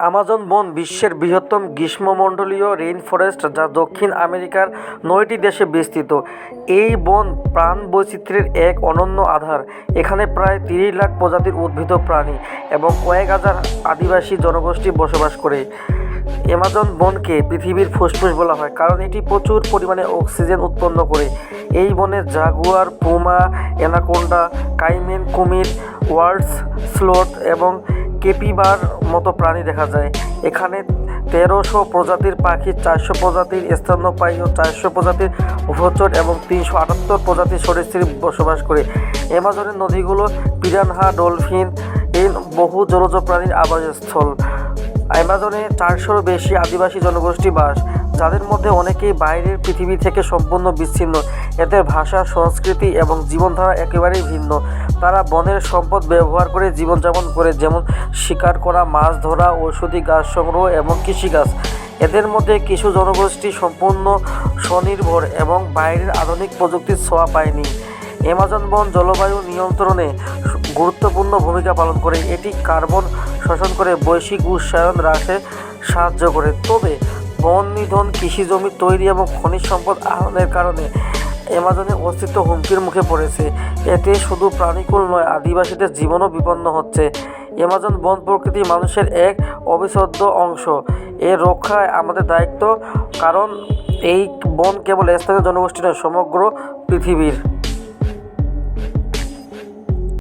Amazon বন বিশ্বের বৃহত্তম গ্রীষ্মমণ্ডলীয় রেইনফরেস্ট যা দক্ষিণ আমেরিকার নয়টি দেশে বিস্তৃত। এই বন প্রাণবৈচিত্র্যের এক অনন্য আধার। এখানে প্রায় তিরিশ লাখ প্রজাতির উদ্ভিদ প্রাণী এবং কয়েক হাজার আদিবাসী জনগোষ্ঠী বসবাস করে। অ্যামাজন বনকে পৃথিবীর ফুসফুস বলা হয় কারণ এটি প্রচুর পরিমাণে অক্সিজেন উৎপন্ন করে। এই বনে জাগুয়ার, পুমা অ্যানাকোন্ডা কাইমেন, কুমির ওয়ার্ডস স্লোথ এবং কেপিবার মতো প্রাণী দেখা যায়। এখানে তেরোশো প্রজাতির পাখি, চারশো প্রজাতির স্তন্যপায়ী ও চারশো প্রজাতির উভচর এবং তিনশো আটাত্তর প্রজাতির সরীসৃপ বসবাস করে। অ্যামাজনের নদীগুলো পিরানহা, ডলফিন এই বহু জলজ প্রাণীর আবাসস্থল। অ্যামাজনে চারশোরও বেশি আদিবাসী জনগোষ্ঠী বাস, যাদের মধ্যে অনেকেই বাইরের পৃথিবী থেকে সম্পূর্ণ বিচ্ছিন্ন। এদের ভাষা, সংস্কৃতি এবং জীবনধারা একেবারেই ভিন্ন। তারা বনের সম্পদ ব্যবহার করে জীবনযাপন করে, যেমন শিকার করা, মাছ ধরা, ঔষধি গাছ সংগ্রহ এবং কৃষিকাজ। এদের মধ্যে কিছু জনগোষ্ঠী সম্পূর্ণ স্বনির্ভর এবং বাইরের আধুনিক প্রযুক্তির ছোঁয়া পায়নি। অ্যামাজন বন জলবায়ু নিয়ন্ত্রণে গুরুত্বপূর্ণ ভূমিকা পালন করে। এটি কার্বন শোষণ করে বৈশ্বিক উৎসায়ন হ্রাসে সাহায্য করে। তবে বন নিধন, কৃষি জমি তৈরি এবং খনিজ সম্পদ আহরণের কারণে অ্যামাজনের অস্তিত্ব হুমকির মুখে পড়েছে। এতে শুধু প্রাণীকুল নয়, আদিবাসীদের জীবনও বিপন্ন হচ্ছে। অ্যামাজন বন প্রকৃতি মানুষের এক অবিচ্ছেদ্য অংশ। এর রক্ষায় আমাদের দায়িত্ব, কারণ এই বন কেবল স্থানীয় জনগোষ্ঠী নয়, সমগ্র পৃথিবীর।